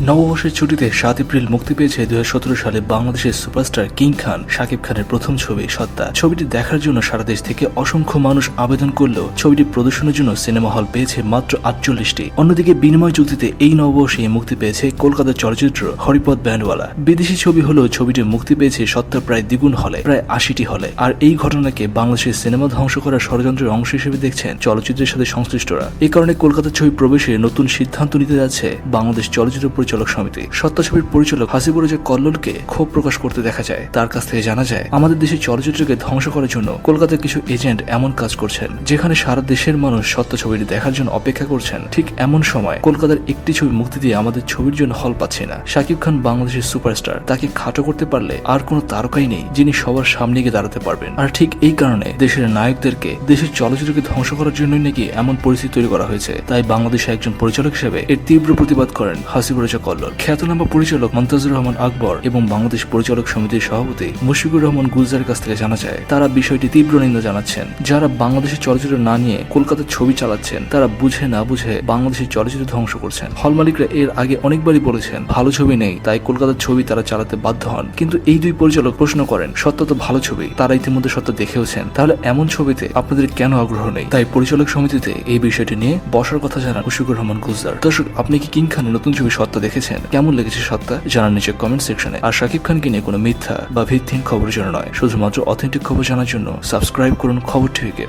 নববর্ষের ছুটিতে সাত এপ্রিল মুক্তি পেয়েছে দুই হাজার সতেরো সালে বাংলাদেশের সুপারস্টার কিং খান। শাকিব খানের প্রথম ছবি সত্তা। ছবিটি দেখার জন্য সারা দেশ থেকে অসংখ্য মানুষ আবেদন করলেও ছবিটি প্রদর্শনের জন্য সিনেমা হল পেয়েছে মাত্র আটচল্লিশটি। অন্যদিকে বিনিময় চুক্তিতে এই নববর্ষে মুক্তি পেয়েছে কলকাতার চলচ্চিত্র হরিপদ ব্যান্ডওয়ালা। বিদেশি ছবি হলেও ছবিটি মুক্তি পেয়েছে সত্তার প্রায় দ্বিগুণ হলে, প্রায় আশিটি হলে। আর এই ঘটনাকে বাংলাদেশের সিনেমা ধ্বংস করার ষড়যন্ত্রের অংশ হিসেবে দেখছেন চলচ্চিত্রের সাথে সংশ্লিষ্টরা। এই কারণে কলকাতার ছবি প্রবেশে নতুন সিদ্ধান্ত নিতে যাচ্ছে বাংলাদেশ চলচ্চিত্র পরিচালক সমিতি। সত্তা ছবির পরিচালক হাসিবুর রাজা কল্লোলকে ক্ষোভ প্রকাশ করতে দেখা যায়। তার কাছ থেকে জানা যায়, আমাদের দেশের চলচ্চিত্রকে ধ্বংস করার জন্য কলকাতার কিছু এজেন্ট এমন কাজ করছেন, যেখানে সারা দেশের মানুষ সত্য ছবিটি দেখার জন্য অপেক্ষা করছেন। ঠিক এমন সময়, কলকাতার একটি ছবি মুক্তি দিয়ে আমাদের ছবির জন্য হল পাচ্ছে না। শাকিব খান বাংলাদেশের সুপারস্টার, তাকে খাটো করতে পারলে আর কোনো তারকাই নেই যিনি সবার সামনে গিয়ে দাঁড়াতে পারবেন। আর ঠিক এই কারণে দেশের নায়কদেরকে, দেশের চলচ্চিত্রকে ধ্বংস করার জন্যই নাকি এমন পরিস্থিতি তৈরি করা হয়েছে। তাই বাংলাদেশে একজন পরিচালক হিসেবে এর তীব্র প্রতিবাদ করেন হাসিবুর কল্লোল খ্যাতনামা পরিচালক মন্তাজুর রহমান আকবর এবং বাংলাদেশ পরিচালক সমিতির সভাপতি মুশফিকুর রহমান গুলজারের কাছ থেকে জানা যায়, তারা বিষয়টি তীব্র নিন্দা জানাচ্ছেন। যারা বাংলাদেশের চলচ্চিত্র না নিয়ে কলকাতার ছবি চালাচ্ছেন, তারা বুঝে না বুঝে বাংলাদেশের চলচ্চিত্র ধ্বংস করছেন। হল মালিকরা এর আগে অনেকবারই বলেছেন, ভালো ছবি নেই, তাই কলকাতার ছবি তারা চালাতে বাধ্য হন। কিন্তু এই দুই পরিচালক প্রশ্ন করেন, সত্য তো ভালো ছবি, তারা ইতিমধ্যে সত্য দেখেওছেন। তাহলে এমন ছবিতে আপনাদের কেন আগ্রহ নেই? তাই পরিচালক সমিতিতে এই বিষয়টি নিয়ে বসার কথা জানান মুশফিকুর রহমান গুলজার। দর্শক, আপনি কি কিং খানের নতুন ছবি সত্তা দেখেছেন? কেমন লেগেছে সত্তা? জানান নিচে কমেন্ট সেকশনে আর শাকিব খানকে নিয়ে কোনো মিথ্যা বা ভিত্তিহীন খবর জন্য নয়। শুধুমাত্র অথেন্টিক খবর জানার জন্য সাবস্ক্রাইব করুন খবর টিভিকে।